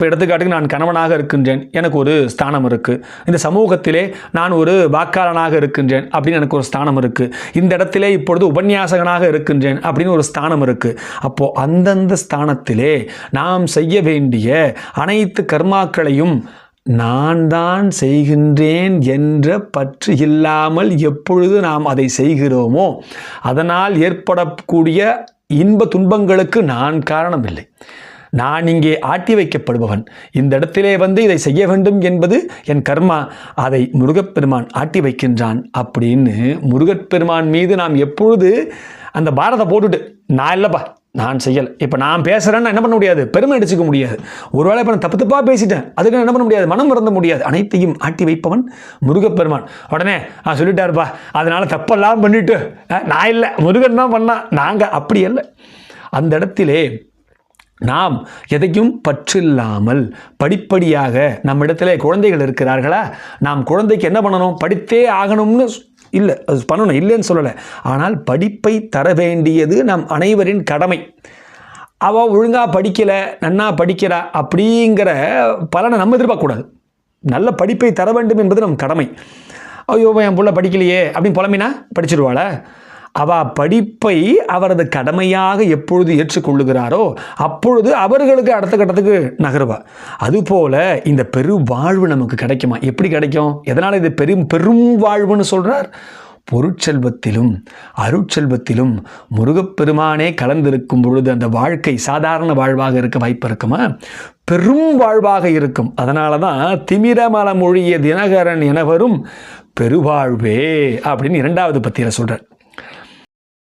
இப்போ எடுத்துக்காட்டுக்கு நான் கணவனாக இருக்கின்றேன். எனக்கு ஒரு ஸ்தானம் இருக்குது இந்த சமூகத்திலே நான் ஒரு வாக்காளனாக இருக்கின்றேன் அப்படின்னு எனக்கு ஒரு ஸ்தானம் இருக்குது இந்த இடத்திலே இப்பொழுது உபன்யாசகனாக இருக்கின்றேன் அப்படின்னு ஒரு ஸ்தானம் இருக்குது அப்போது அந்தந்த ஸ்தானத்திலே நாம் செய்ய வேண்டிய அனைத்து கர்மாக்களையும் நான் தான் செய்கின்றேன் என்ற பற்று இல்லாமல் எப்பொழுது நாம் அதை செய்கிறோமோ அதனால் ஏற்படக்கூடிய இன்ப துன்பங்களுக்கு நான் காரணம் இல்லை நான் இங்கே ஆட்டி வைக்கப்படுபவன். இந்த இடத்திலே வந்து இதை செய்ய வேண்டும் என்பது என் கர்மா. அதை முருகப்பெருமான் ஆட்டி வைக்கின்றான் அப்படின்னு முருகப்பெருமான் மீது நாம் எப்பொழுது அந்த பாரதை போட்டுட்டு நான் இல்லைப்பா நான் செய்யலை. இப்போ நான் பேசுகிறேன்னா என்ன பண்ண முடியாது? பெருமை அடிச்சுக்க முடியாது. ஒருவேளை இப்போ நான் தப்பு தப்பாக பேசிட்டேன் அதுக்கு நான் என்ன பண்ண முடியாது? மனம் மறந்த முடியாது. அனைத்தையும் ஆட்டி வைப்பவன் முருகப்பெருமான். உடனே ஆ சொல்லிட்டாருப்பா. அதனால் தப்பெல்லாம் பண்ணிவிட்டு நான் இல்லை. முருகன் தான் பண்ணான் நாங்கள் அப்படி இல்லை அந்த இடத்திலே நாம் எதையும் பற்றில்லாமல் படிப்படியாக நம்மிடத்திலே குழந்தைகள் இருக்கிறார்களா? நாம் குழந்தைக்கு என்ன பண்ணணும்? படித்தே ஆகணும்னு இல்லை அது பண்ணணும் இல்லைன்னு சொல்லலை. ஆனால் படிப்பை தர வேண்டியது நம் அனைவரின் கடமை. அவள் ஒழுங்காக படிக்கலை நன்னா படிக்கிறா அப்படிங்கிற பலனை நம்ம எதிர்பார்க்கக்கூடாது. நல்ல படிப்பை தர வேண்டும் என்பது நம் கடமை. ஐயோ என் பிள்ளை படிக்கலையே அப்படின்னு புலம்பினா படிச்சிருவாளா? அவ படிப்பை அவரது கடமையாக எப்பொழுது ஏற்றுக்கொள்ளுகிறாரோ அப்பொழுது அவர்களுக்கு அடுத்த கட்டத்துக்கு நகருவா. அதுபோல இந்த பெரு வாழ்வு நமக்கு கிடைக்குமா? எப்படி கிடைக்கும்? எதனால் இது பெரும் பெரும் வாழ்வுன்னு சொல்கிறார் பொருட்செல்வத்திலும் அருட்செல்வத்திலும் முருகப்பெருமானே கலந்திருக்கும் பொழுது அந்த வாழ்க்கை சாதாரண வாழ்வாக இருக்க வாய்ப்பு இருக்குமா? பெரும் வாழ்வாக இருக்கும். அதனால தான் திமிரமல மொழிய தினகரன் எனவரும் பெருவாழ்வே அப்படின்னு இரண்டாவது பத்தியில் சொல்கிறார்